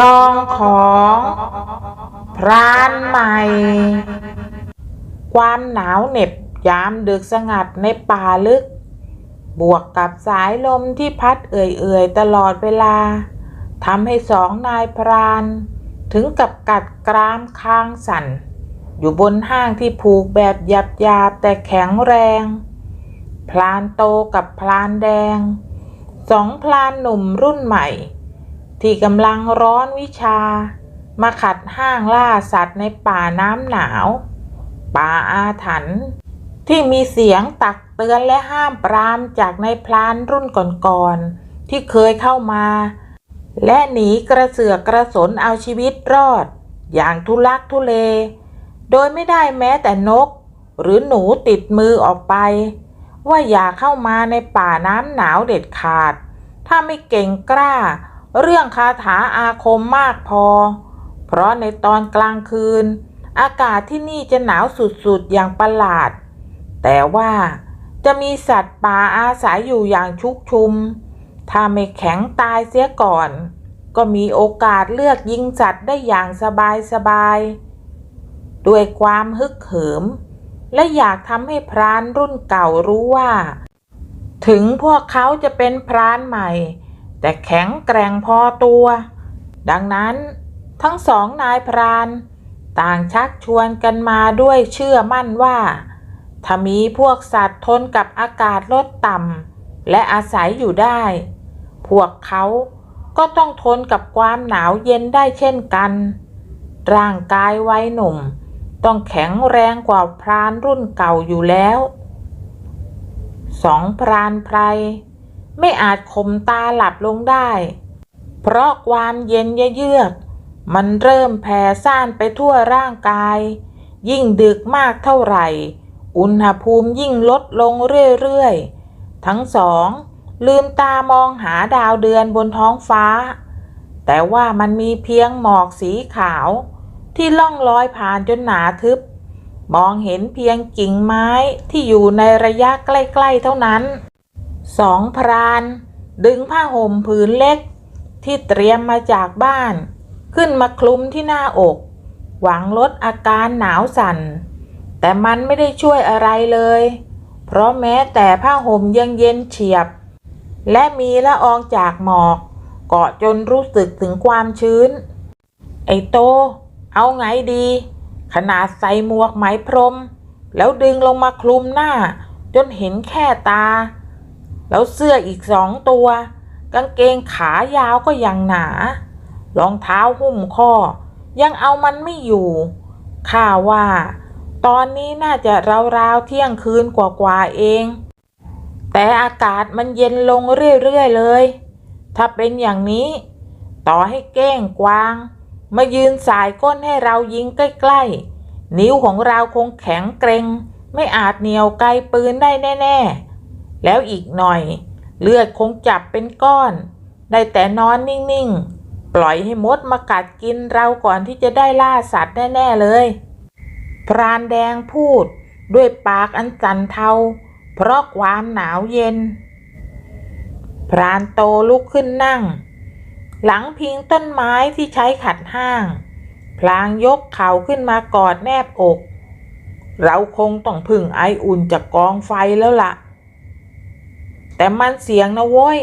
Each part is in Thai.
ลองของพรานใหม่ ความหนาวเหน็บยามดึกสงัดในป่าลึก บวกกับสายลมที่พัดเอื่อยๆ ตลอดเวลาทำให้สองนายพราน ถึงกับกัดกรามคางสั่น อยู่บนห้างที่ผูกแบบหยาบๆ แต่แข็งแรง พลานโตกับพลานแดง สองพลานหนุ่มรุ่นใหม่ ที่กำลังร้อนวิชา มาขัดห้างล่าสัตว์ในป่าน้ำหนาว ป่าอาถรรพ์ที่มีเสียงตักเตือนและห้ามปรามจากในพลานรุ่นก่อนๆที่เคยเข้ามา และหนีกระเสือกกระสนเอาชีวิตรอด อย่างทุลักทุเล โดยไม่ได้แม้แต่นก หรือหนูติดมือออกไป ว่าอย่าเข้ามาในป่าน้ำหนาวเด็ดขาด ถ้าไม่เก่งกล้า เรื่องคาถาอาคมมากพอ เพราะในตอนกลางคืน อากาศที่นี่จะหนาวสุดๆอย่างประหลาด แต่ว่าจะมีสัตว์ป่าอาศัยอยู่อย่างชุกชุม ถ้าไม่แข็งตายเสียก่อน ก็มีโอกาสเลือกยิงสัตว์ได้อย่างสบายๆด้วยความฮึกเหิม และอยากทำให้พรานรุ่นเก่ารู้ว่า ถึงพวกเขาจะเป็นพรานใหม่ แต่แข็งแกร่งพอตัว ดังนั้นทั้งสองนายพรานต่างชักชวนกันมาด้วยเชื่อมั่นว่า ถ้ามีพวกสัตว์ทนกับอากาศลดต่ำและอาศัยอยู่ได้ พวกเขาก็ต้องทนกับความหนาวเย็นได้เช่นกัน ร่างกายวัยหนุ่ม ต้องแข็งแรงกว่าพรานรุ่นเก่าอยู่แล้วสองพรานไพร ไม่อาจข่มตาหลับลงได้ เพราะความเย็นเยือก มันเริ่มแผ่ซ่านไปทั่วร่างกาย ยิ่งดึกมากเท่าไหร่ อุณหภูมิยิ่งลดลงเรื่อยๆ ทั้งสอง ลืมตามองหาดาวเดือนบนท้องฟ้า แต่ว่ามันมีเพียงหมอกสีขาว ที่ล่องลอยผ่านจนหนาทึบ มองเห็นเพียงกิ่งไม้ที่อยู่ในระยะใกล้ ๆ เท่านั้น สองพราน ดึงผ้าห่มผืนเล็ก ที่เตรียมมาจากบ้าน ขึ้นมาคลุมที่หน้าอก หวังลดอาการหนาวสั่น แต่มันไม่ได้ช่วยอะไรเลย เพราะแม้แต่ผ้าห่มยังเย็นเฉียบ และมีละอองจากหมอก เกาะจนรู้สึกถึงความชื้น ไอ้โต เอาไงดี ขนาดใส่หมวกไหมพรม แล้วดึงลงมาคลุมหน้า จนเห็นแค่ตา แล้วเสื้ออีกสองตัว กางเกงขายาวก็ยังหนา รองเท้าหุ้มข้อ ยังเอามันไม่อยู่ ข้าว่า ตอนนี้น่าจะราวๆเที่ยงคืนกว่าๆเอง แต่อากาศมันเย็นลงเรื่อยๆเลย ถ้าเป็นอย่างนี้ ต่อให้เก้งกวาง มายืนสายก้นให้เรายิงใกล้ๆ นิ้วของเราคงแข็งเกร็งไม่อาจเหนียวไกลปืนได้แน่ ๆ แล้วอีกหน่อย เลือดคงจับเป็นก้อน ได้แต่นอนนิ่งๆ ปล่อยให้มดมากัดกินเราก่อนที่จะได้ล่าสัตว์แน่ๆเลย พรานแดงพูดด้วยปากอันสั่นเทา เพราะความหนาวเย็น พรานโตลุกขึ้นนั่ง หลังพิงต้นไม้ที่ใช้ขัดห้าง พลางยกเข่าขึ้นมากอดแนบอก เราคงต้องพึ่งไออุ่นจากกองไฟแล้วล่ะ แต่มันเสียงนะโว้ย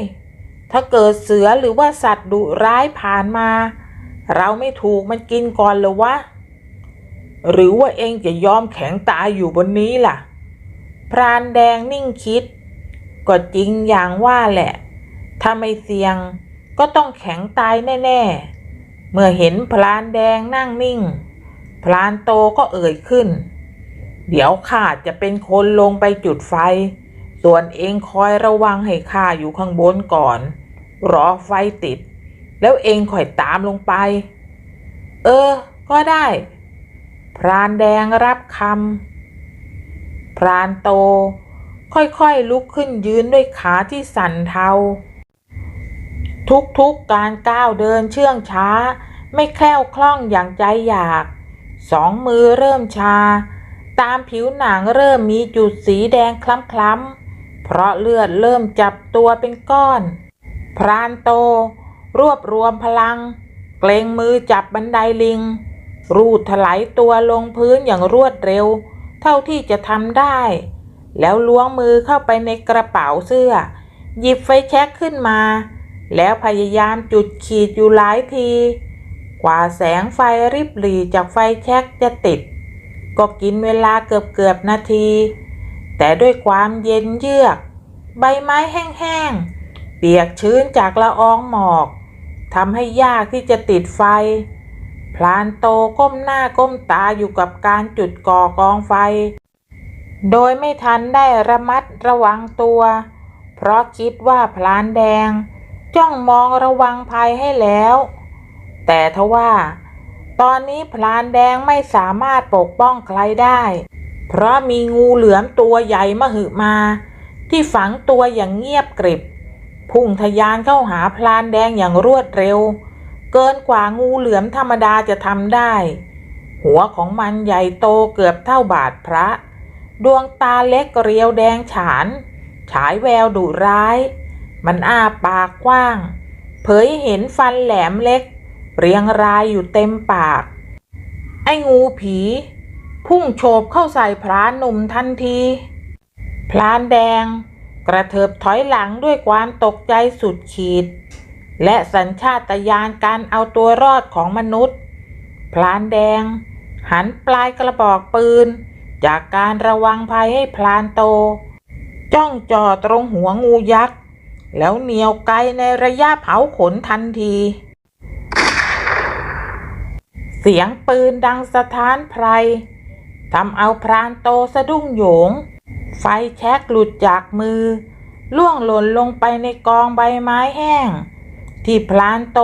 ถ้าเกิดเสือหรือว่าสัตว์ดุร้ายผ่านมา เราไม่ถูกมันกินก่อนหรือวะ หรือว่าเองจะยอมแข็งตายอยู่บนนี้ล่ะ พรานแดงนิ่งคิด ก็จริงอย่างว่าแหละ ถ้าไม่เสี่ยงก็ต้องแข็งตายแน่ ๆ เมื่อเห็นพรานแดงนั่งนิ่ง พรานโตก็เอ่ยขึ้น เดี๋ยวข้าจะเป็นคนลงไปจุดไฟ ส่วนเองคอยระวังให้ข้าอยู่ข้างบนก่อน รอไฟติด แล้วเองค่อยตามลงไป เออ ก็ได้ พรานแดงรับคำพรานโต ค่อยๆลุกขึ้นยืนด้วยขาที่สั่นเทา ทุกๆการก้าวเดินเชื่องช้า ไม่แคล่วคล่องอย่างใจอยาก สองมือเริ่มชา ตามผิวหนังเริ่มมีจุดสีแดงคล้ำๆ เพราะเลือดเริ่มจับตัวเป็นก้อน พรานโต รวบรวมพลัง เกรงมือจับบันไดลิง รูดถลายตัวลงพื้นอย่างรวดเร็ว เท่าที่จะทำได้ แล้วล้วงมือเข้าไปในกระเป๋าเสื้อ หยิบไฟแช็กขึ้นมา แล้วพยายามจุดขีดอยู่หลายที กว่าแสงไฟริบหรี่จากไฟแช็กจะติด ก็กินเวลาเกือบเกือบๆนาที แต่ด้วยความเย็นเยือก ใบไม้แห้งๆ เปียกชื้นจากละอองหมอกทำให้ยากที่จะติดไฟ พลานโตก้มหน้าก้มตาอยู่กับการจุดก่อกองไฟ โดยไม่ทันได้ระมัดระวังตัว เพราะคิดว่าพลานแดง จ้องมองระวังภัยให้แล้ว แต่ทว่า ตอนนี้พลานแดงไม่สามารถปกป้องใครได้ เพราะมีงูเหลือมตัวใหญ่มหึมา ที่ฝังตัวอย่างเงียบกริบ พุ่งทะยานเข้าหาพลานแดงอย่างรวดเร็ว เกินกว่างูเหลือมธรรมดาจะทำได้ หัวของมันใหญ่โตเกือบเท่าบาทพระ ดวงตาเล็กเรียวแดงฉาน ฉายแววดุร้าย มันอ้าปากกว้าง เผยเห็นฟันแหลมเล็ก เรียงรายอยู่เต็มปาก ไอ้งูผี พุ่งโฉบเข้าใส่พรานหนุ่มทันทีพลานแดง กระเถิบถอยหลังด้วยความตกใจสุดขีด และสัญชาตญาณการเอาตัวรอดของมนุษย์พลานแดง หันปลายกระบอกปืน จากการระวังภัยให้พลานโต จ้องจ่อตรงหัวงูยักษ์ แล้วเหนียวไกลในระยะเผาขนทันทีเสียงปืนดังสะท้านไพร ทำเอาพรานโตสะดุ้งโหยง ไฟแช็กหลุดจากมือ ล่วงหล่นลงไปในกองใบไม้แห้ง ที่พลานโต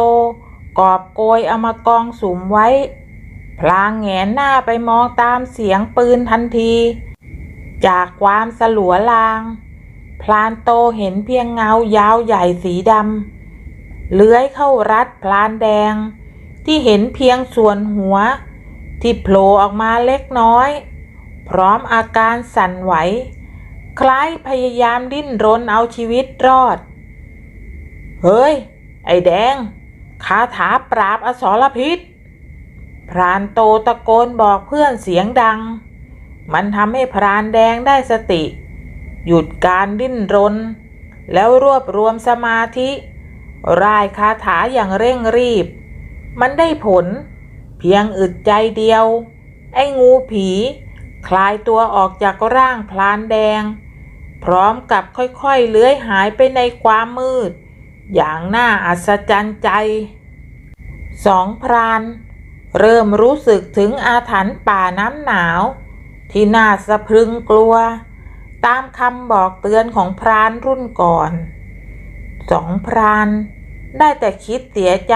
กอบโกยเอามากองสุมไว้ พลางแงนหน้าไปมองตามเสียงปืนทันที จากความสลัวลาง พลานโตเห็นเพียงเงายาวใหญ่สีดำเลื้อยเข้ารัดพลานแดง ที่เห็นเพียงส่วนหัว ที่โผล่ออกมาเล็กน้อย พร้อมอาการสั่นไหว คล้ายพยายามดิ้นรนเอาชีวิตรอด เฮ้ย ไอ้แดง คาถาปราบอสรพิษ พรานโตตะโกนบอกเพื่อนเสียงดัง มันทำให้พรานแดงได้สติ หยุดการดิ้นรน แล้วรวบรวมสมาธิร่ายคาถาอย่างเร่งรีบ มันได้ผล เพียงอึดใจเดียว ไอ้งูผี คลายตัวออกจากร่างพลานแดง พร้อมกับค่อยๆเลื้อยหายไปในความมืด อย่างน่าอัศจรรย์ใจ สองพรานเริ่มรู้สึกถึงอาถรรพ์ป่าน้ำหนาว ที่น่าสะพรึงกลัว ตามคำบอกเตือนของพรานรุ่นก่อน สองพรานได้แต่คิดเสียใจ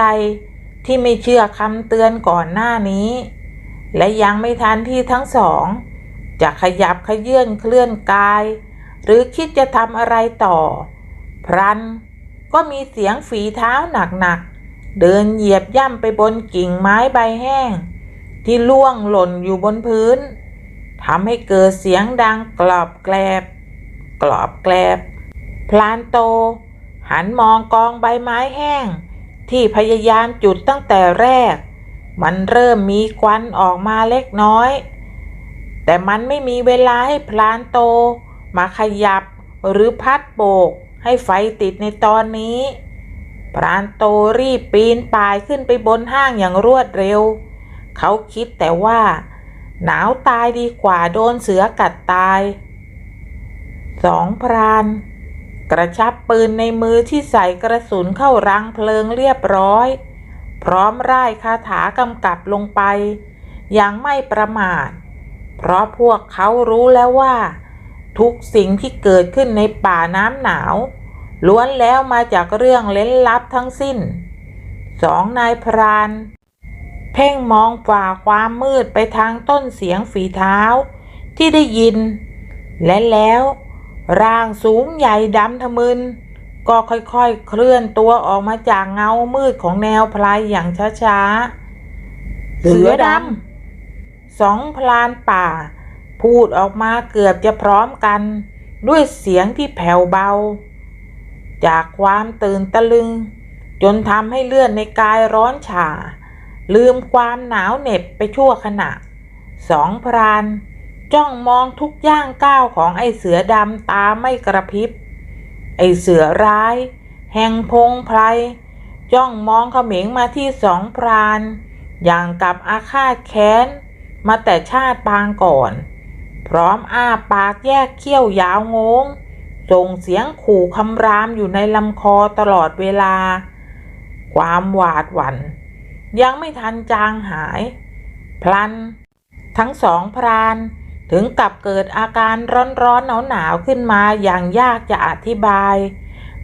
ที่ไม่เชื่อคำเตือนก่อนหน้านี้ และยังไม่ทันที่ทั้งสอง จะขยับขยื่นเคลื่อนกาย หรือคิดจะทำอะไรต่อ พรันก็มีเสียงฝีเท้าหนักๆ เดินเหยียบย่ำไปบนกิ่งไม้ใบแห้ง ที่ล่วงหล่นอยู่บนพื้นทำให้เกิดเสียงดังกรอบแกลบ กรอบแกลบ พลานโต หันมองกองใบไม้แห้ง ที่พยายามจุดตั้งแต่แรก มันเริ่มมีควันออกมาเล็กน้อย แต่มันไม่มีเวลาให้พลานโต มาขยับหรือพัดโบกให้ไฟติดในตอนนี้ พรานโตรีบปีนป่ายขึ้นไปบนห้างอย่างรวดเร็ว เขาคิดแต่ว่า หนาวตายดีกว่าโดนเสือกัดตายสองพราน กระชับปืนในมือที่ใส่กระสุนเข้ารังเพลิงเรียบร้อย พร้อมร่ายคาถากำกับลงไป อย่างไม่ประมาท เพราะพวกเขารู้แล้วว่า ทุกสิ่งที่เกิดขึ้นในป่าน้ำหนาว ล้วนแล้วมาจากเรื่องเล้นลับทั้งสิ้นสองนายพรานเพ่งมองฝ่าความมืดไปทางต้นเสียงฝีเท้าที่ได้ยิน และแล้ว ร่างสูงใหญ่ดำทะมึน ก็ค่อยๆ เคลื่อนตัวออกมาจากเงามืดของแนวพลายอย่างช้าๆ เสือดำสองพลานป่า พูดออกมาเกือบจะพร้อมกัน ด้วยเสียงที่แผ่วเบา จากความตื่นตะลึง จนทำให้เลือดในกายร้อนฉ่าลืมความหนาวเหน็บไปชั่วขณะ สองพราน จ้องมองทุกย่างก้าวของไอ้เสือดำตาไม่กระพริบ ไอ้เสือร้าย แห่งพงไพรจ้องมองเขม็งมาที่สองพราน อย่างกับอาฆาตแค้น มาแต่ชาติปางก่อน พร้อมอ้าปากแยกเขี้ยวยาวงง ส่งเสียงขู่คำรามอยู่ในลำคอตลอดเวลา ความหวาดหวัน่นยังไม่ทันจางหาย พลัน ทั้งสองพราน ถึงกับเกิดอาการร้อนๆหนาวๆขึ้นมาอย่างยากจะอธิบาย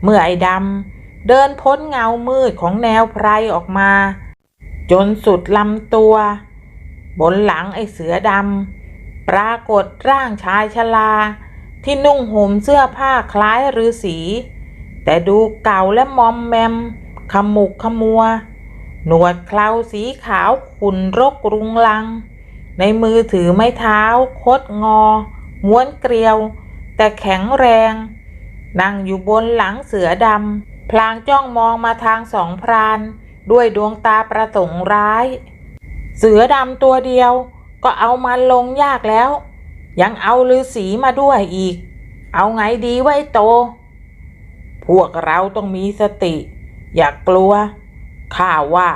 เมื่อไอ้ดำเดินพ้นเงามืดของแนวไพรออกมา จนสุดลำตัว บนหลังไอ้เสือดำปรากฏร่างชายชราที่นุ่งห่มเสื้อผ้าคล้ายฤาษีแต่ดูเก่าและมอมแมม ขมุกขมัว หนวดเคราสีขาวขุ่นรกรุงลัง ในมือถือไม้เท้า คดงอ ม้วนเกลียว แต่แข็งแรง นั่งอยู่บนหลังเสือดำ พลางจ้องมองมาทางสองพราน ด้วยดวงตาประสงร้าย เสือดำตัวเดียว ก็เอามันลงยากแล้ว ยังเอาลือสีมาด้วยอีก เอาไงดีไว้โต พวกเราต้องมีสติ อย่ากกลัวข้าว่า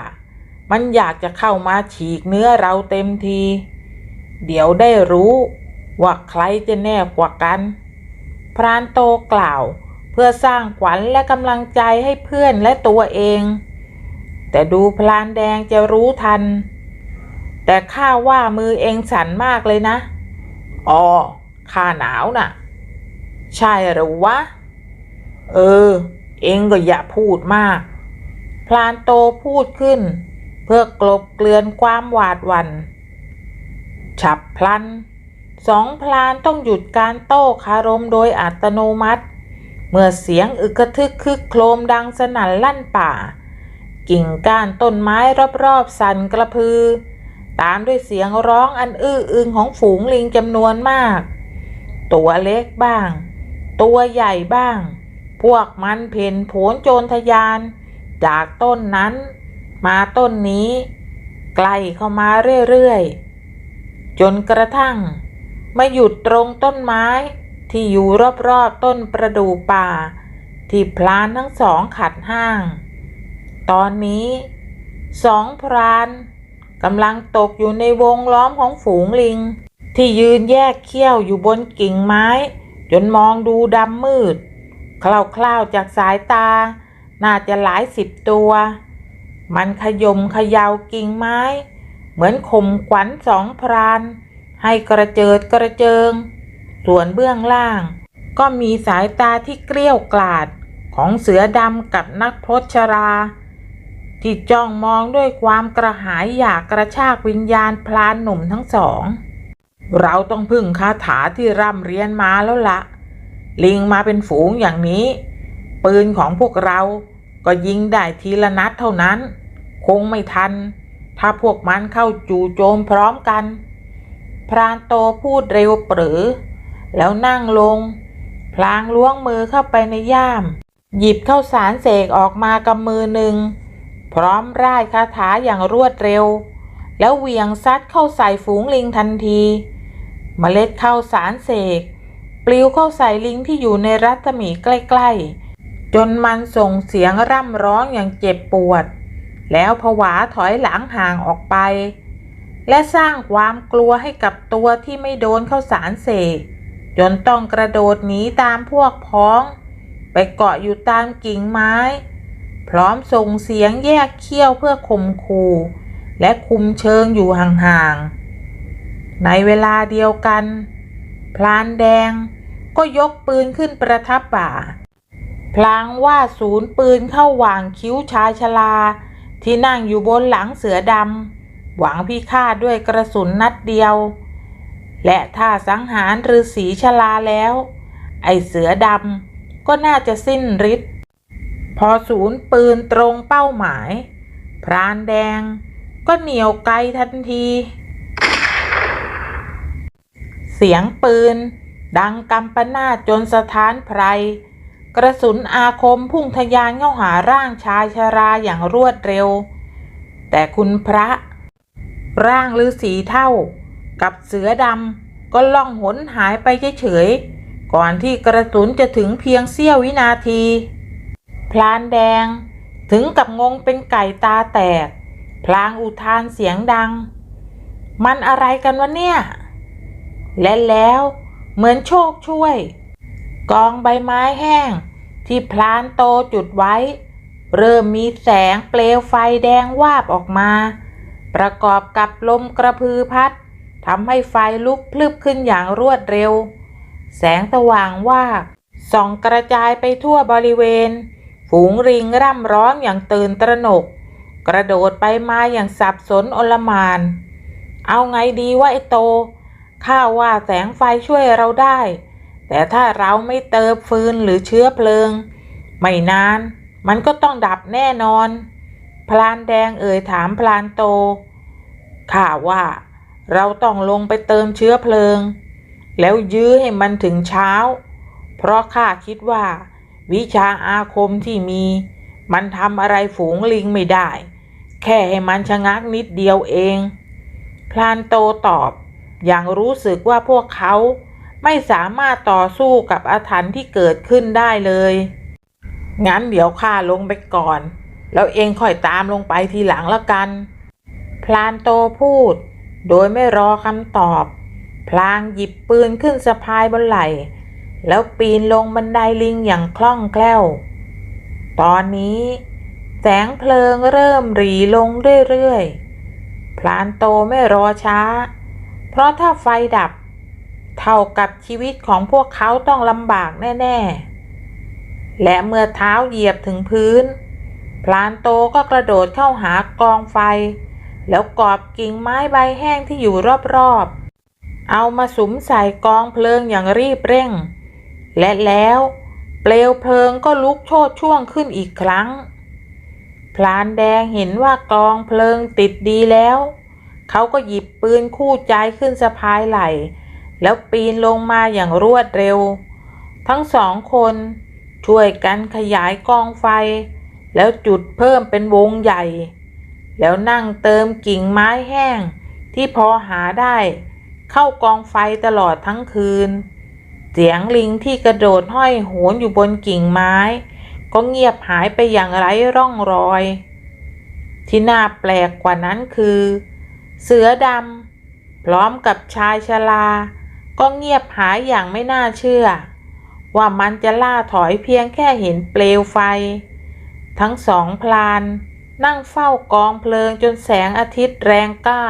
มันอยากจะเข้ามาฉีกเนื้อเราเต็มที เดี๋ยวได้รู้ว่าใครจะแน่กว่ากัน พรานโตกล่าวเพื่อสร้างขวัญและกำลังใจให้เพื่อนและตัวเอง แต่ดูพลานแดงจะรู้ทัน แต่ข้าว่ามือเองสั่นมากเลยนะอ๋อข้าหนาวน่ะ ใช่หรือวะ เออ เองก็อย่าพูดมาก พลานโตพูดขึ้น พื่อกลบเกลื่อนความหวาดหวัน่นฉับพลันสองพลานต้องหยุดการโต้คารมโดยอัตโนมัติ เมื่อเสียงอึกระทึกคึกโครมดังสนั่นลั่นป่า กิ่งก้านต้นไม้รอบๆสั่นกระพือ ตามด้วยเสียงร้องอันอื้ออึงของฝูงลิงจำนวนมาก ตัวเล็กบ้าง ตัวใหญ่บ้าง พวกมันเพ่นโผนโจรทยาน จากต้นนั้น มาต้นนี้ใกล้เข้ามาเรื่อยๆ จนกระทั่ง มาหยุดตรงต้นไม้ที่อยู่รอบๆต้นประดู่ป่า ที่พลานทั้งสองขัดห้าง ตอนนี้สองพรานกำลังตกอยู่ในวงล้อมของฝูงลิง ที่ยืนแยกเขี้ยวอยู่บนกิ่งไม้ จนมองดูดำมืด คล่าวๆจากสายตา น่าจะหลายสิบตัว มันขยมขยาวกิ่งไม้ เหมือนข่มขวัญสองพราน ให้กระเจิดกระเจิง ส่วนเบื้องล่าง ก็มีสายตาที่เกลี้ยวกลาดของเสือดำกับนักพชรา ที่จ้องมองด้วยความกระหายอยากกระชากวิญญาณพลานหนุ่มทั้งสอง เราต้องพึ่งคาถาที่ร่ำเรียนมาแล้วละ ลิงมาเป็นฝูงอย่างนี้ ปืนของพวกเราก็ยิงได้ทีละนัดเท่านั้น คงไม่ทัน ถ้าพวกมันเข้าจู่โจมพร้อมกัน พรานโตพูดเร็วปรือ แล้วนั่งลง พลางล้วงมือเข้าไปในย่าม หยิบข้าวสารเสกออกมากับมือหนึ่ง พร้อมร่ายคาถาอย่างรวดเร็ว แล้วเหวี่ยงซัดเข้าใส่ฝูงลิงทันทีเมล็ดข้าวสารเสก ปลิวเข้าใส่ลิงที่อยู่ในรัศมีใกล้ ๆ จนมันส่งเสียงร่ำร้องอย่างเจ็บปวด แล้วผวาถอยหลังห่างออกไป และสร้างความกลัวให้กับตัวที่ไม่โดนเข้าสารเสกจนต้องกระโดดหนีตามพวกพ้อง ไปเกาะอยู่ตามกิ่งไม้ พร้อมส่งเสียงแยกเขี้ยวเพื่อข่มขู่และคุมเชิงอยู่ห่างๆ ในเวลาเดียวกัน พลานแดงก็ยกปืนขึ้นประทับบ่า พลางว่าศูนย์ปืนเข้าวางคิ้วชายชรา ที่นั่งอยู่บนหลังเสือดำหวังพิฆาตด้วยกระสุนนัดเดียว และถ้าสังหารฤาษีชราแล้ว ไอเสือดำก็น่าจะสิ้นฤทธิ์พอศูนย์ปืนตรงเป้าหมาย พรานแดงก็เหนียวไกลทันที เสียงปืนดังกำปนาจนสถานไพร กระสุนอาคมพุ่งทะยานเข้าหาร่างชายชราอย่างรวดเร็ว แต่คุณพระ ร่างฤาษีเท่า กับเสือดำก็ล่องหนหายไปเฉยๆก่อนที่กระสุนจะถึงเพียงเสี้ยววินาที พลานแดงถึงกับงงเป็นไก่ตาแตก พลางอุทานเสียงดัง มันอะไรกันวะเนี่ย และแล้วเหมือนโชคช่วย กองใบไม้แห้ง ที่พลานโตจุดไว้ เริ่มมีแสงเปลวไฟแดงวาบออกมา ประกอบกับลมกระพือพัดทำให้ไฟลุกพลึบขึ้นอย่างรวดเร็ว แสงสว่างวาบส่องกระจายไปทั่วบริเวณ ฝูงริงร่ำร้องอย่างตื่นตระหนก กระโดดไปมาอย่างสับสนอลมาน เอาไงดีวะไอโต ข้าว่าแสงไฟช่วยเราได้ แต่ถ้าเราไม่เติมฟืนหรือเชื้อเพลิง ไม่นาน มันก็ต้องดับแน่นอน พลานแดงเอ่ยถามพลานโตข้าว่า เราต้องลงไปเติมเชื้อเพลิง แล้วยื้อให้มันถึงเช้า เพราะข้าคิดว่า วิชาอาคมที่มี มันทำอะไรฝูงลิงไม่ได้ แค่ให้มันชะงักนิดเดียวเอง พลานโตตอบอย่างรู้สึกว่าพวกเขา ไม่สามารถต่อสู้กับอาถรรพ์ที่เกิดขึ้นได้เลย งั้นเดี๋ยวข้าลงไปก่อน แล้วเองค่อยตามลงไปทีหลังละกัน พลานโตพูด โดยไม่รอคำตอบ พลางหยิบปืนขึ้นสะพายบนไหล่ แล้วปีนลงบันไดลิงอย่างคล่องแคล่ว ตอนนี้แสงเพลิงเริ่มหรีลงเรื่อยๆ พลานโตไม่รอช้า เพราะถ้าไฟดับ เท่ากับชีวิตของพวกเขาต้องลำบากแน่ ๆ และเมื่อเท้าเหยียบถึงพื้น พลานโตก็กระโดดเข้าหากองไฟ แล้วกอบกิ่งไม้ใบแห้งที่อยู่รอบๆ เอามาสุมใส่กองเพลิงอย่างรีบเร่ง และแล้วเปลวเพลิงก็ลุกโชดช่วงขึ้นอีกครั้ง พลานแดงเห็นว่ากองเพลิงติดดีแล้ว เขาก็หยิบปืนคู่ใจขึ้นสะพายไหล่ แล้วปีนลงมาอย่างรวดเร็ว ทั้งสองคนช่วยกันขยายกองไฟ แล้วจุดเพิ่มเป็นวงใหญ่ แล้วนั่งเติมกิ่งไม้แห้งที่พอหาได้ เข้ากองไฟตลอดทั้งคืน เสียงลิงที่กระโดดห้อยโหนอยู่บนกิ่งไม้ ก็เงียบหายไปอย่างไร้ร่องรอย ที่น่าแปลกกว่านั้นคือ เสือดำพร้อมกับชายชรา ก็เงียบหายอย่างไม่น่าเชื่อ ว่ามันจะล่าถอยเพียงแค่เห็นเปลวไฟ ทั้งสองพลาน นั่งเฝ้ากองเพลิงจนแสงอาทิตย์แรงกล้า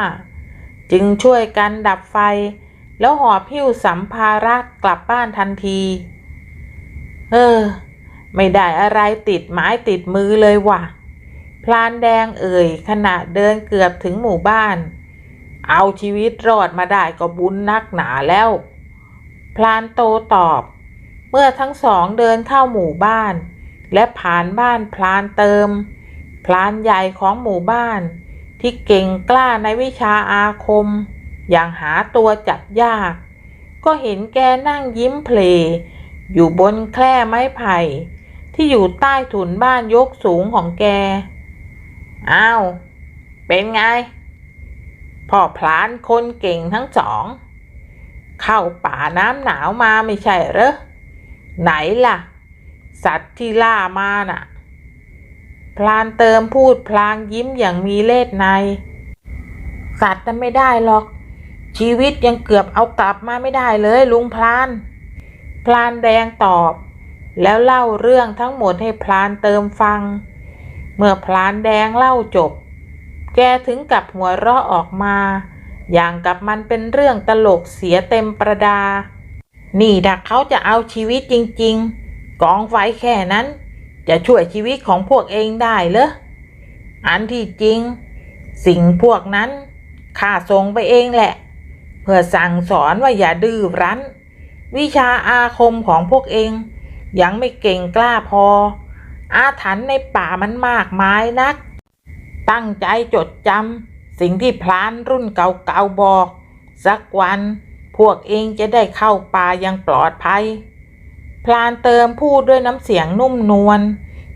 จึงช่วยกันดับไฟ แล้วหอบหิ้วสัมภาระกลับบ้านทันที เออ ไม่ได้อะไรติดไม้ติดมือเลยว่ะ พลานแดงเอ่ยขณะเดินเกือบถึงหมู่บ้าน เอาชีวิตรอดมาได้ก็บุญนักหนาแล้ว พลานโตตอบ เมื่อทั้งสองเดินเข้าหมู่บ้าน และผ่านบ้านพลานเติม พลานใหญ่ของหมู่บ้าน ที่เก่งกล้าในวิชาอาคม อย่างหาตัวจับยาก ก็เห็นแกนั่งยิ้มเพลยอยู่บนแคร่ไม้ไผ่ ที่อยู่ใต้ถุนบ้านยกสูงของแก อ้าว เป็นไง พ่อพลานคนเก่งทั้งสอง เข้าป่าน้ำหนาวมาไม่ใช่เหรอ ไหนล่ะ สัตว์ที่ล่ามาน่ะ พลานเติมพูดพลางยิ้มอย่างมีเล่ห์ใน สัตว์นั้นไม่ได้หรอก ชีวิตยังเกือบเอากลับมาไม่ได้เลยลุงพลาน พลานแดงตอบ แล้วเล่าเรื่องทั้งหมดให้พลานเติมฟัง เมื่อพลานแดงเล่าจบ แกถึงกับหัวเราะออกมา อย่างกับมันเป็นเรื่องตลกเสียเต็มประดา นี่ดักเขาจะเอาชีวิตจริง ๆ กองไฟแค่นั้น จะช่วยชีวิตของพวกเองได้เหรอ อันที่จริง สิ่งพวกนั้นข้าส่งไปเองแหละ เพื่อสั่งสอนว่าอย่าดื้อรั้น วิชาอาคมของพวกเอง ยังไม่เก่งกล้าพอ อาถรรพ์ในป่ามันมากมายนัก ตั้งใจจดจำสิ่งที่พลานรุ่นเก่าๆบอก สักวันพวกเองจะได้เข้าป่าอยังปลอดภัย พลานเติมพูดด้วยน้ำเสียงนุ่มนวล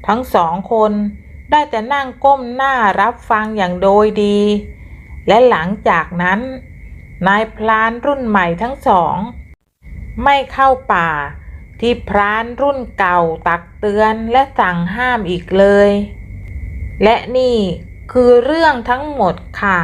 ทั้งสองคนได้แต่นั่งก้มหน้ารับฟังอย่างโดยดี และหลังจากนั้น นายพลานรุ่นใหม่ทั้งสอง ไม่เข้าป่าที่พรานรุ่นเก่าตักเตือนและสั่งห้ามอีกเลย และนี่ คือเรื่องทั้งหมดค่ะ